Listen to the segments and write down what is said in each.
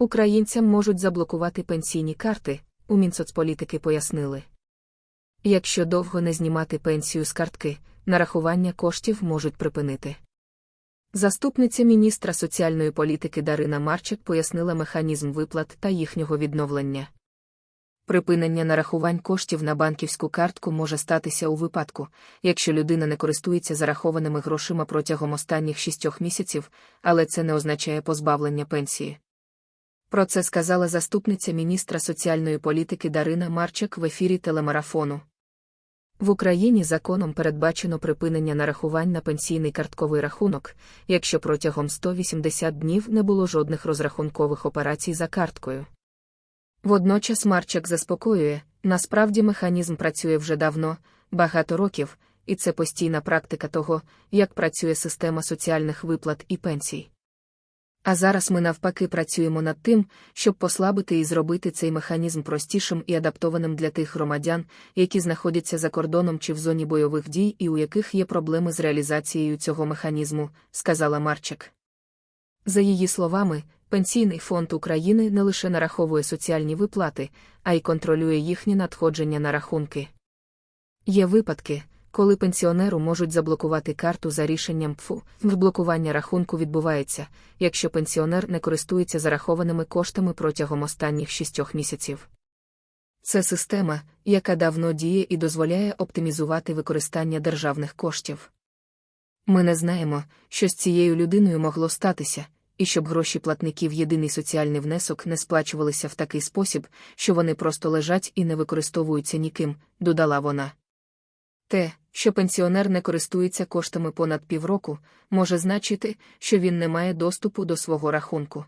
Українцям можуть заблокувати пенсійні карти, у Мінсоцполітики пояснили. Якщо довго не знімати пенсію з картки, нарахування коштів можуть припинити. Заступниця міністра соціальної політики Дарина Марчик пояснила механізм виплат та їхнього відновлення. Припинення нарахувань коштів на банківську картку може статися у випадку, якщо людина не користується зарахованими грошима протягом останніх шістьох місяців, але це не означає позбавлення пенсії. Про це сказала заступниця міністра соціальної політики Дарина Марчик в ефірі телемарафону. В Україні законом передбачено припинення нарахувань на пенсійний картковий рахунок, якщо протягом 180 днів не було жодних розрахункових операцій за карткою. Водночас Марчак заспокоює, насправді механізм працює вже давно, багато років, і це постійна практика того, як працює система соціальних виплат і пенсій. А зараз ми навпаки працюємо над тим, щоб послабити і зробити цей механізм простішим і адаптованим для тих громадян, які знаходяться за кордоном чи в зоні бойових дій і у яких є проблеми з реалізацією цього механізму, сказала Марчак. За її словами, Пенсійний фонд України не лише нараховує соціальні виплати, а й контролює їхні надходження на рахунки. Є випадки, коли пенсіонеру можуть заблокувати карту за рішенням ПФУ. Блокування рахунку відбувається, якщо пенсіонер не користується зарахованими коштами протягом останніх шістьох місяців. Це система, яка давно діє і дозволяє оптимізувати використання державних коштів. Ми не знаємо, що з цією людиною могло статися і щоб гроші платників єдиний соціальний внесок не сплачувалися в такий спосіб, що вони просто лежать і не використовуються ніким, додала вона. Те, що пенсіонер не користується коштами понад півроку, може значити, що він не має доступу до свого рахунку.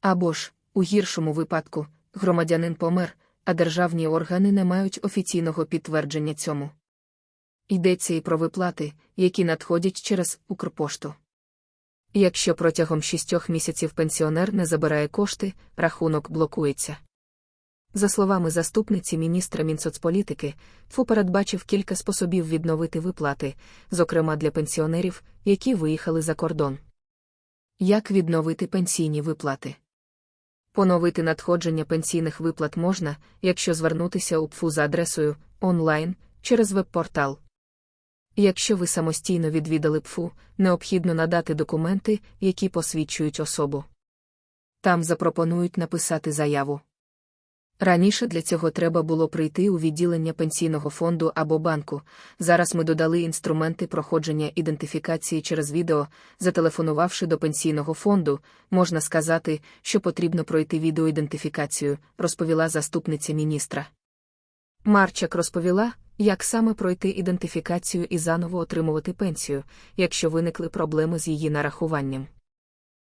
Або ж, у гіршому випадку, громадянин помер, а державні органи не мають офіційного підтвердження цьому. Йдеться і про виплати, які надходять через Укрпошту. Якщо протягом шістьох місяців пенсіонер не забирає кошти, рахунок блокується. За словами заступниці міністра Мінсоцполітики, ФУ передбачив кілька способів відновити виплати, зокрема для пенсіонерів, які виїхали за кордон. Як відновити пенсійні виплати? Поновити надходження пенсійних виплат можна, якщо звернутися у ПФУ за адресою онлайн через веб-портал. Якщо ви самостійно відвідали ПФУ, необхідно надати документи, які посвідчують особу. Там запропонують написати заяву. Раніше для цього треба було прийти у відділення пенсійного фонду або банку. Зараз ми додали інструменти проходження ідентифікації через відео, зателефонувавши до пенсійного фонду, можна сказати, що потрібно пройти відеоідентифікацію, розповіла заступниця міністра. Марчак розповіла, як саме пройти ідентифікацію і заново отримувати пенсію, якщо виникли проблеми з її нарахуванням.